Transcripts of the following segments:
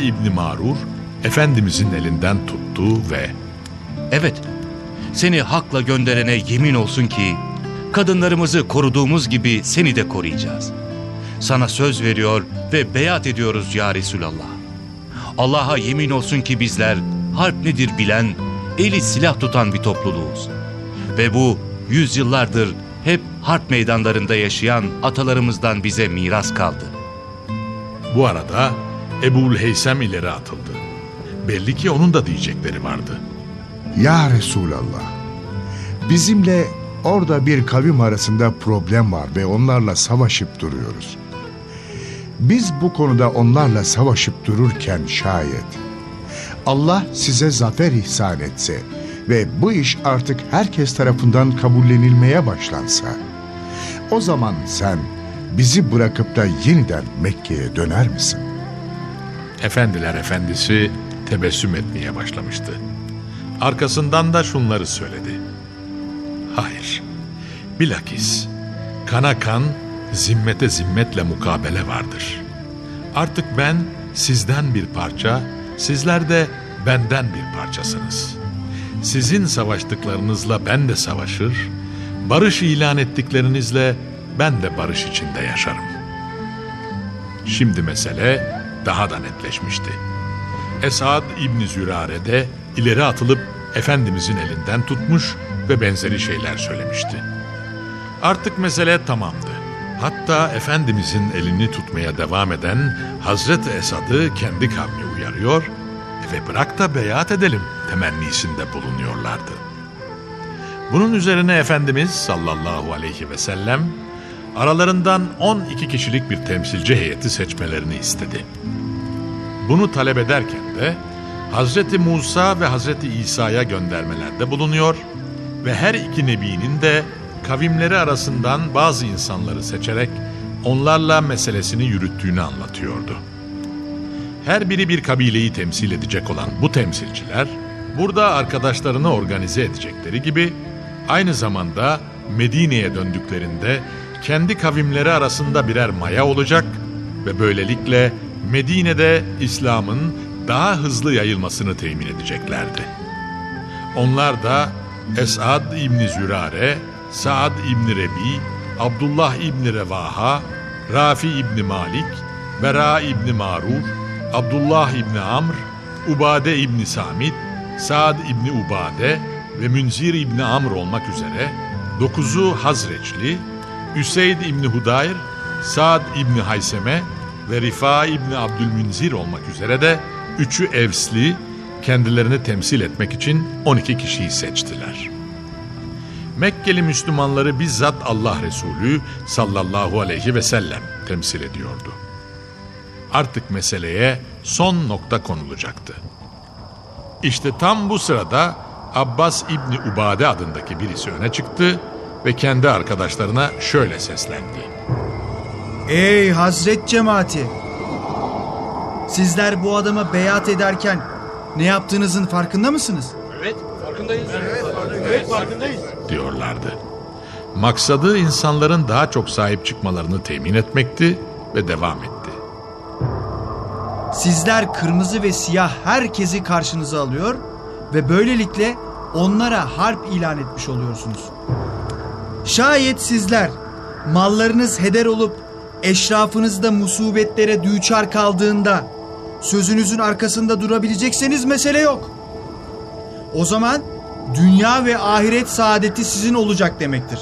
İbni Marur, Efendimizin elinden tuttu ve Evet, seni hakla gönderene yemin olsun ki kadınlarımızı koruduğumuz gibi seni de koruyacağız. Sana söz veriyor ve beyat ediyoruz ya Resulallah. Allah'a yemin olsun ki bizler harp nedir bilen, eli silah tutan bir topluluğuz. Ve bu yüzyıllardır hep harp meydanlarında yaşayan atalarımızdan bize miras kaldı. bu arada Ebul Heysem ileri atıldı. Belli ki onun da diyecekleri vardı. Ya Resulallah, bizimle orada bir kavim arasında problem var ve onlarla savaşıp duruyoruz. Biz bu konuda onlarla savaşıp dururken şayet Allah size zafer ihsan etse ve bu iş artık herkes tarafından kabullenilmeye başlansa, o zaman sen bizi bırakıp da yeniden Mekke'ye döner misin? Efendiler efendisi tebessüm etmeye başlamıştı. Arkasından da şunları söyledi. Hayır, bilakis kana kan, zimmete zimmetle mukabele vardır. Artık ben sizden bir parça, sizler de benden bir parçasınız. Sizin savaştıklarınızla ben de savaşır, barış ilan ettiklerinizle ben de barış içinde yaşarım. Şimdi mesele daha da netleşmişti. Esad İbni Zürare de ileri atılıp Efendimizin elinden tutmuş ve benzeri şeyler söylemişti. Artık mesele tamamdı. Hatta Efendimizin elini tutmaya devam eden Hazreti Esad'ı kendi kavmi uyarıyor ve bırak da beyat edelim temennisinde bulunuyorlardı. Bunun üzerine Efendimiz sallallahu aleyhi ve sellem aralarından 12 kişilik bir temsilci heyeti seçmelerini istedi. Bunu talep ederken de Hazreti Musa ve Hazreti İsa'ya göndermelerde bulunuyor ve her iki nebinin de kavimleri arasından bazı insanları seçerek onlarla meselesini yürüttüğünü anlatıyordu. Her biri bir kabileyi temsil edecek olan bu temsilciler burada arkadaşlarını organize edecekleri gibi aynı zamanda Medine'ye döndüklerinde kendi kavimleri arasında birer maya olacak ve böylelikle Medine'de İslam'ın daha hızlı yayılmasını temin edeceklerdi. Onlar da Esad İbni Zürare, Saad İbni Rebi, Abdullah İbni Revaha, Rafi İbni Malik, Bera İbni Marur, Abdullah İbni Amr, Ubade İbni Samit, Saad İbni Ubade ve Münzir İbni Amr olmak üzere dokuzu Hazreçli, Üseyd İbni Hudayr, Saad İbni Hayseme ve Rifa İbni Abdülmünzir olmak üzere de üçü Evsli kendilerini temsil etmek için 12 kişiyi seçtiler. Mekkeli Müslümanları bizzat Allah Resulü sallallahu aleyhi ve sellem temsil ediyordu. Artık meseleye son nokta konulacaktı. İşte tam bu sırada Abbas İbni Ubade adındaki birisi öne çıktı ve kendi arkadaşlarına şöyle seslendi. Ey Hazret cemaati! Sizler bu adama beyat ederken ne yaptığınızın farkında mısınız? diyorlardı. Maksadı insanların daha çok sahip çıkmalarını temin etmekti ve devam etti. Sizler kırmızı ve siyah herkesi karşınıza alıyor ve böylelikle onlara harp ilan etmiş oluyorsunuz. Şayet sizler mallarınız heder olup eşrafınız da musibetlere düçar kaldığında sözünüzün arkasında durabilecekseniz mesele yok. O zaman dünya ve ahiret saadeti sizin olacak demektir.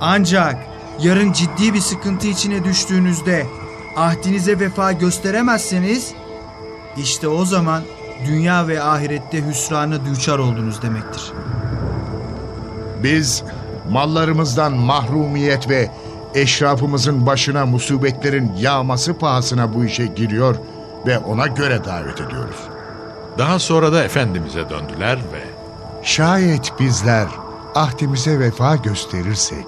Ancak yarın ciddi bir sıkıntı içine düştüğünüzde ahdinize vefa gösteremezseniz işte o zaman dünya ve ahirette hüsrana düçar oldunuz demektir. Biz mallarımızdan mahrumiyet ve eşrafımızın başına musibetlerin yağması pahasına bu işe giriyor ve ona göre davet ediyoruz. Daha sonra da Efendimiz'e döndüler ve Şayet bizler ahdimize vefa gösterirsek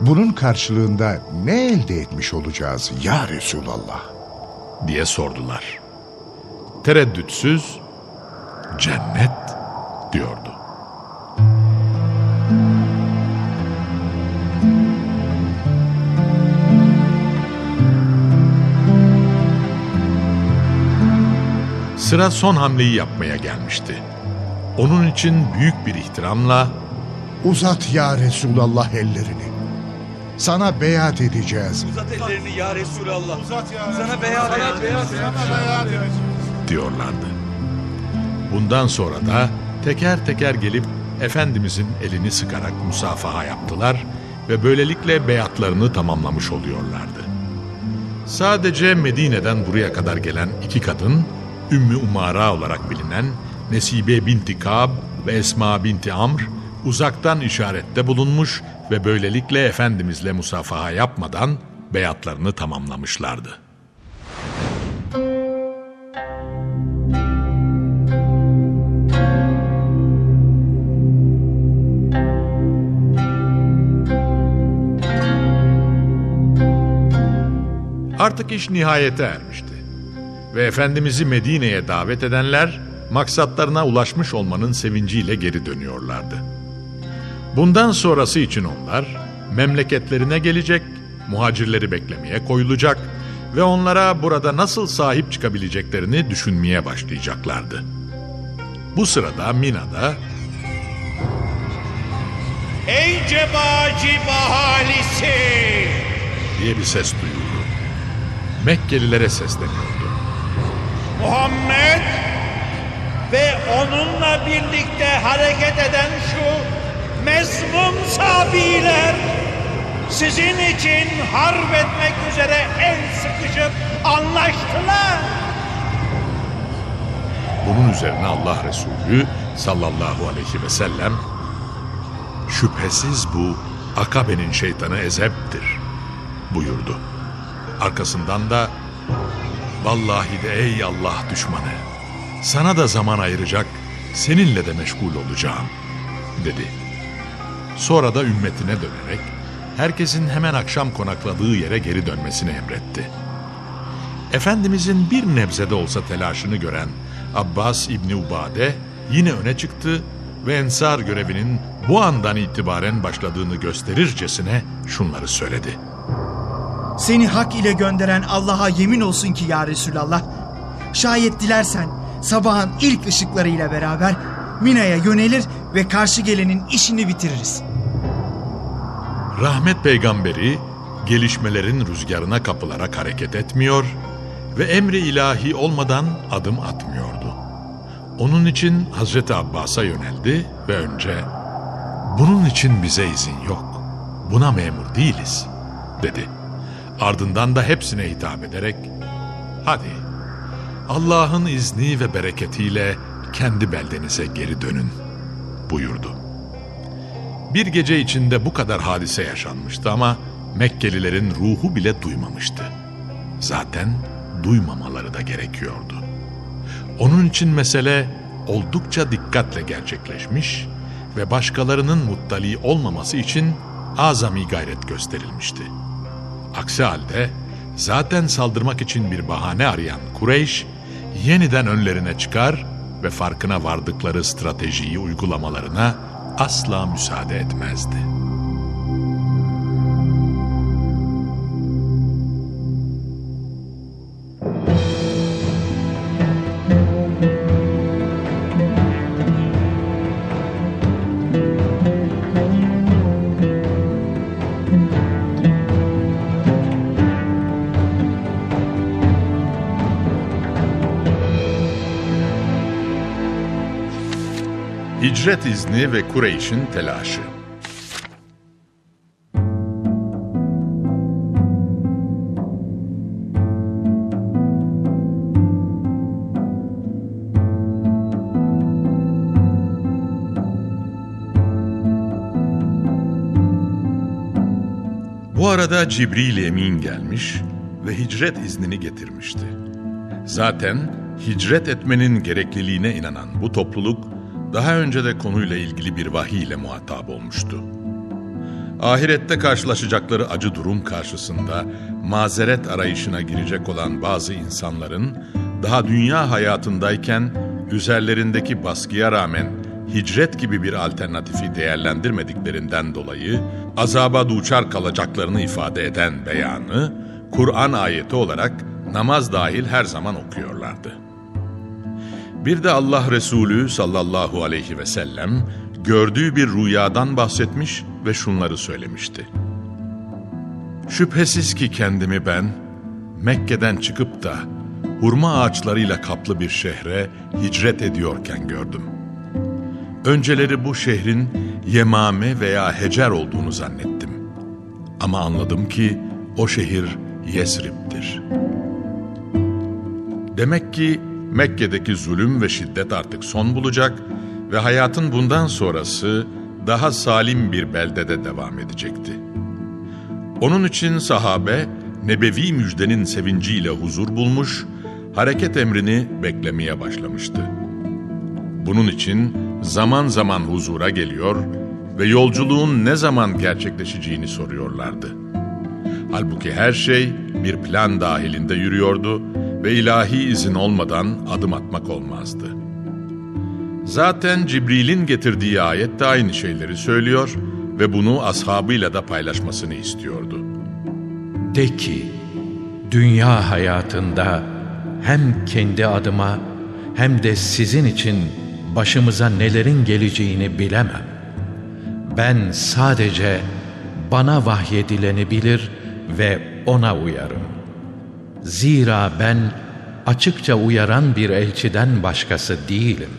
bunun karşılığında ne elde etmiş olacağız ya Resulallah? diye sordular. Tereddütsüz cennet diyordu. Sıra son hamleyi yapmaya gelmişti. Onun için büyük bir ihtiramla Uzat ya Resulallah ellerini. Sana beyat edeceğiz. Uzat ellerini ya Resulallah. Uzat ya Sana beyat edeceğiz. diyorlardı. Bundan sonra da teker teker gelip Efendimizin elini sıkarak musafaha yaptılar ve böylelikle beyatlarını tamamlamış oluyorlardı. Sadece Medine'den buraya kadar gelen iki kadın, Ümmü Umara olarak bilinen Nesibe binti Kab ve Esma binti Amr, uzaktan işarette bulunmuş ve böylelikle Efendimizle musafaha yapmadan beyatlarını tamamlamışlardı. Artık iş nihayete ermişti. Ve Efendimiz'i Medine'ye davet edenler maksatlarına ulaşmış olmanın sevinciyle geri dönüyorlardı. Bundan sonrası için onlar memleketlerine gelecek, muhacirleri beklemeye koyulacak ve onlara burada nasıl sahip çıkabileceklerini düşünmeye başlayacaklardı. Bu sırada Mina'da Ey cebacı bahalisi! diye bir ses duyuldu. Mekkelilere sesleniyordu. Muhammed ve onunla birlikte hareket eden şu mezmum sabiler sizin için harp etmek üzere el sıkışıp anlaştılar. Bunun üzerine Allah Resulü sallallahu aleyhi ve sellem şüphesiz bu Akabe'nin şeytanı Ezeb'tir buyurdu. Arkasından da vallahi de ey Allah düşmanı sana da zaman ayıracak seninle de meşgul olacağım dedi. Sonra da ümmetine dönerek herkesin hemen akşam konakladığı yere geri dönmesini emretti. Efendimizin bir nebzede olsa telaşını gören Abbas İbni Ubade yine öne çıktı ve ensar görevinin bu andan itibaren başladığını gösterircesine şunları söyledi. Seni hak ile gönderen Allah'a yemin olsun ki ya Resulallah. Şayet dilersen sabahın ilk ışıklarıyla beraber Mina'ya yönelir ve karşı gelenin işini bitiririz. Rahmet peygamberi gelişmelerin rüzgarına kapılarak hareket etmiyor ve emri ilahi olmadan adım atmıyordu. Onun için Hazreti Abbas'a yöneldi ve önce bunun için bize izin yok, buna memur değiliz dedi. Ardından da hepsine hitap ederek hadi Allah'ın izni ve bereketiyle kendi beldenize geri dönün buyurdu. Bir gece içinde bu kadar hadise yaşanmıştı ama Mekkelilerin ruhu bile duymamıştı. Zaten duymamaları da gerekiyordu. Onun için mesele oldukça dikkatle gerçekleşmiş ve başkalarının muttali olmaması için azami gayret gösterilmişti. Aksi halde zaten saldırmak için bir bahane arayan Kureyş yeniden önlerine çıkar ve farkına vardıkları stratejiyi uygulamalarına asla müsaade etmezdi. Hicret izni ve Kureyş'in telaşı. Bu arada Cibril Emin gelmiş ve hicret iznini getirmişti. Zaten hicret etmenin gerekliliğine inanan bu topluluk daha önce de konuyla ilgili bir vahiy ile muhatap olmuştu. Ahirette karşılaşacakları acı durum karşısında mazeret arayışına girecek olan bazı insanların daha dünya hayatındayken üzerlerindeki baskıya rağmen hicret gibi bir alternatifi değerlendirmediklerinden dolayı azaba duçar kalacaklarını ifade eden beyanı Kur'an ayeti olarak namaz dahil her zaman okuyorlardı. Bir de Allah Resulü sallallahu aleyhi ve sellem gördüğü bir rüyadan bahsetmiş ve şunları söylemişti. Şüphesiz ki kendimi ben Mekke'den çıkıp da hurma ağaçlarıyla kaplı bir şehre hicret ediyorken gördüm. Önceleri bu şehrin Yemame veya Hecer olduğunu zannettim. Ama anladım ki o şehir Yesrib'dir. Demek ki Mekke'deki zulüm ve şiddet artık son bulacak ve hayatın bundan sonrası daha salim bir beldede devam edecekti. Onun için sahabe nebevi müjdenin sevinciyle huzur bulmuş, hareket emrini beklemeye başlamıştı. Bunun için zaman zaman huzura geliyor ve yolculuğun ne zaman gerçekleşeceğini soruyorlardı. Halbuki her şey bir plan dahilinde yürüyordu ve ilahi izin olmadan adım atmak olmazdı. Zaten Cibril'in getirdiği ayet de aynı şeyleri söylüyor ve bunu ashabıyla da paylaşmasını istiyordu. De ki, dünya hayatında hem kendi adıma hem de sizin için başımıza nelerin geleceğini bilemem. Ben sadece bana vahyedileni bilir ve ona uyarım. Zira ben açıkça uyaran bir elçiden başkası değilim.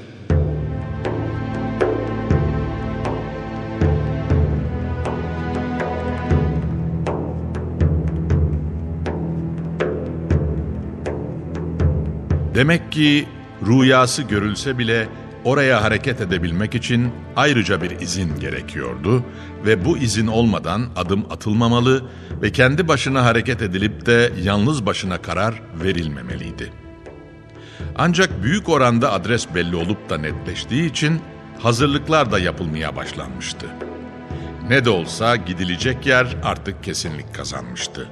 Demek ki rüyası görülse bile oraya hareket edebilmek için ayrıca bir izin gerekiyordu ve bu izin olmadan adım atılmamalı ve kendi başına hareket edilip de yalnız başına karar verilmemeliydi. Ancak büyük oranda adres belli olup da netleştiği için hazırlıklar da yapılmaya başlanmıştı. Ne de olsa gidilecek yer artık kesinlik kazanmıştı.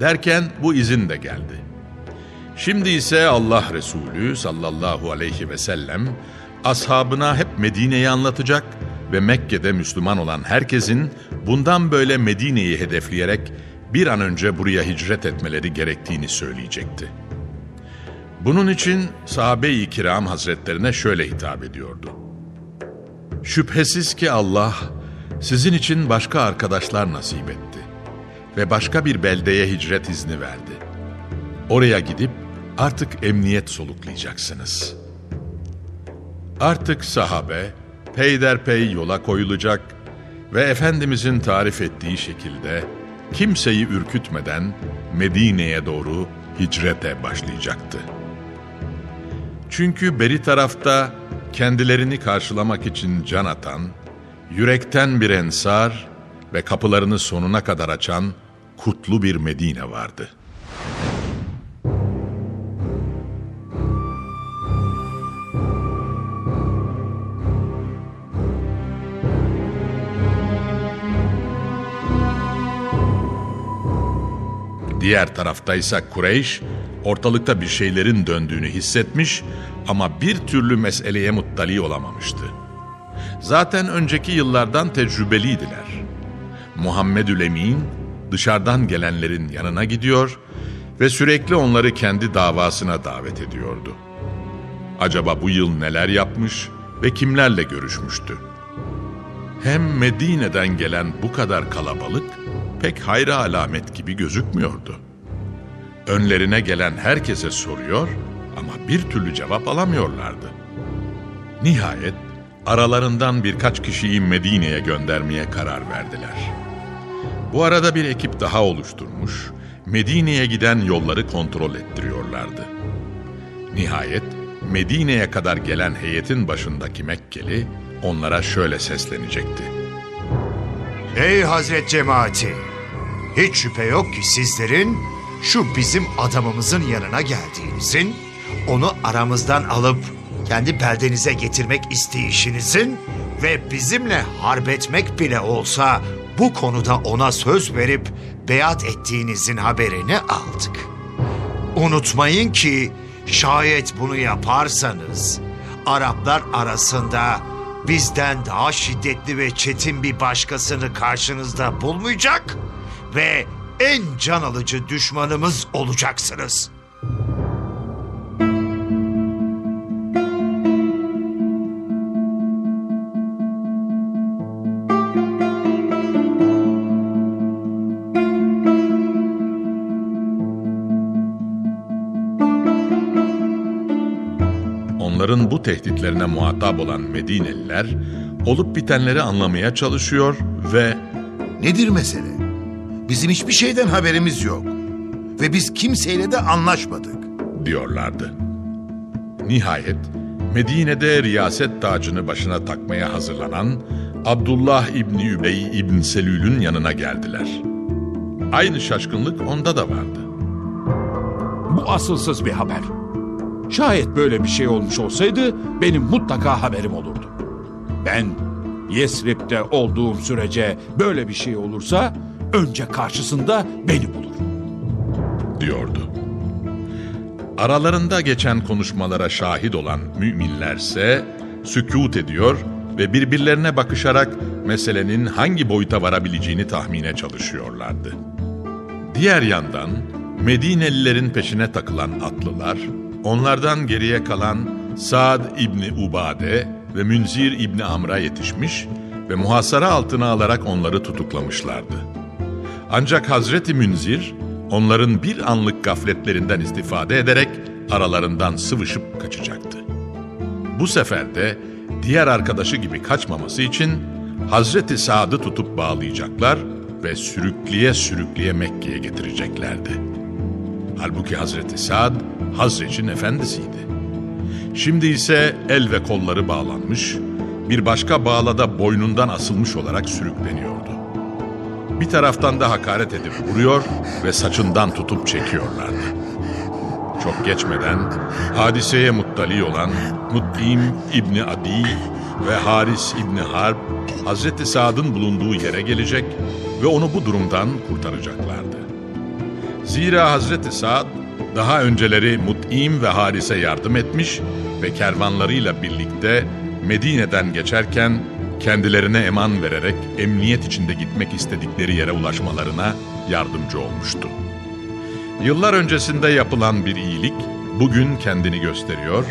Derken bu izin de geldi. Şimdi ise Allah Resulü sallallahu aleyhi ve sellem ashabına hep Medine'yi anlatacak ve Mekke'de Müslüman olan herkesin bundan böyle Medine'yi hedefleyerek bir an önce buraya hicret etmeleri gerektiğini söyleyecekti. Bunun için sahabe-i kiram hazretlerine şöyle hitap ediyordu. Şüphesiz ki Allah sizin için başka arkadaşlar nasip etti ve başka bir beldeye hicret izni verdi. Oraya gidip artık emniyet soluklayacaksınız. Artık sahabe peyderpey yola koyulacak ve Efendimizin tarif ettiği şekilde kimseyi ürkütmeden Medine'ye doğru hicrete başlayacaktı. Çünkü beri tarafta kendilerini karşılamak için can atan, yürekten bir ensar ve kapılarını sonuna kadar açan kutlu bir Medine vardı.'' Diğer taraftaysa Kureyş, ortalıkta bir şeylerin döndüğünü hissetmiş ama bir türlü meseleye muttali olamamıştı. Zaten önceki yıllardan tecrübeliydiler. Muhammedül Emin dışarıdan gelenlerin yanına gidiyor ve sürekli onları kendi davasına davet ediyordu. Acaba bu yıl neler yapmış ve kimlerle görüşmüştü? Hem Medine'den gelen bu kadar kalabalık pek hayra alamet gibi gözükmüyordu. Önlerine gelen herkese soruyor ama bir türlü cevap alamıyorlardı. Nihayet aralarından birkaç kişiyi Medine'ye göndermeye karar verdiler. Bu arada bir ekip daha oluşturmuş, Medine'ye giden yolları kontrol ettiriyorlardı. Nihayet Medine'ye kadar gelen heyetin başındaki Mekkeli onlara şöyle seslenecekti. Ey Hazret Cemaati! Hiç şüphe yok ki sizlerin şu bizim adamımızın yanına geldiğinizin, onu aramızdan alıp kendi beldenize getirmek isteyişinizin ve bizimle harp etmek bile olsa bu konuda ona söz verip beyat ettiğinizin haberini aldık. Unutmayın ki şayet bunu yaparsanız Araplar arasında bizden daha şiddetli ve çetin bir başkasını karşınızda bulmayacak ve en can alıcı düşmanımız olacaksınız. Onların bu tehditlerine muhatap olan Medineliler olup bitenleri anlamaya çalışıyor ve Nedir mesele? Bizim hiçbir şeyden haberimiz yok. Ve biz kimseyle de anlaşmadık. diyorlardı. Nihayet Medine'de riyaset tacını başına takmaya hazırlanan Abdullah İbni Übey İbn Selül'ün yanına geldiler. Aynı şaşkınlık onda da vardı. Bu asılsız bir haber. Şayet böyle bir şey olmuş olsaydı benim mutlaka haberim olurdu. Ben Yesrib'de olduğum sürece böyle bir şey olursa önce karşısında beni bulur. diyordu. Aralarında geçen konuşmalara şahit olan müminlerse sükut ediyor ve birbirlerine bakışarak meselenin hangi boyuta varabileceğini tahmine çalışıyorlardı. Diğer yandan Medinelilerin peşine takılan atlılar, onlardan geriye kalan Saad İbni Ubade ve Münzir İbni Amr'a yetişmiş ve muhasara altına alarak onları tutuklamışlardı. Ancak Hazreti Münzir onların bir anlık gafletlerinden istifade ederek aralarından sıvışıp kaçacaktı. Bu sefer de diğer arkadaşı gibi kaçmaması için Hazreti Saad'ı tutup bağlayacaklar ve sürükleye sürükleye Mekke'ye getireceklerdi. Halbuki Hazreti Saad Hazreç'in efendisiydi. Şimdi ise el ve kolları bağlanmış, bir başka bağlada boynundan asılmış olarak sürükleniyordu. Bir taraftan da hakaret edip vuruyor ve saçından tutup çekiyorlardı. Çok geçmeden hadiseye muttali olan Mut'im İbni Adi ve Haris İbni Harp Hazreti Saad'ın bulunduğu yere gelecek ve onu bu durumdan kurtaracaklardı. Zira Hazreti Saad daha önceleri Mut'im ve Haris'e yardım etmiş ve kervanlarıyla birlikte Medine'den geçerken kendilerine eman vererek emniyet içinde gitmek istedikleri yere ulaşmalarına yardımcı olmuştu. Yıllar öncesinde yapılan bir iyilik bugün kendini gösteriyor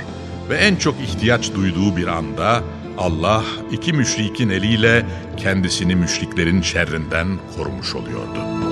ve en çok ihtiyaç duyduğu bir anda Allah iki müşrikin eliyle kendisini müşriklerin şerrinden korumuş oluyordu.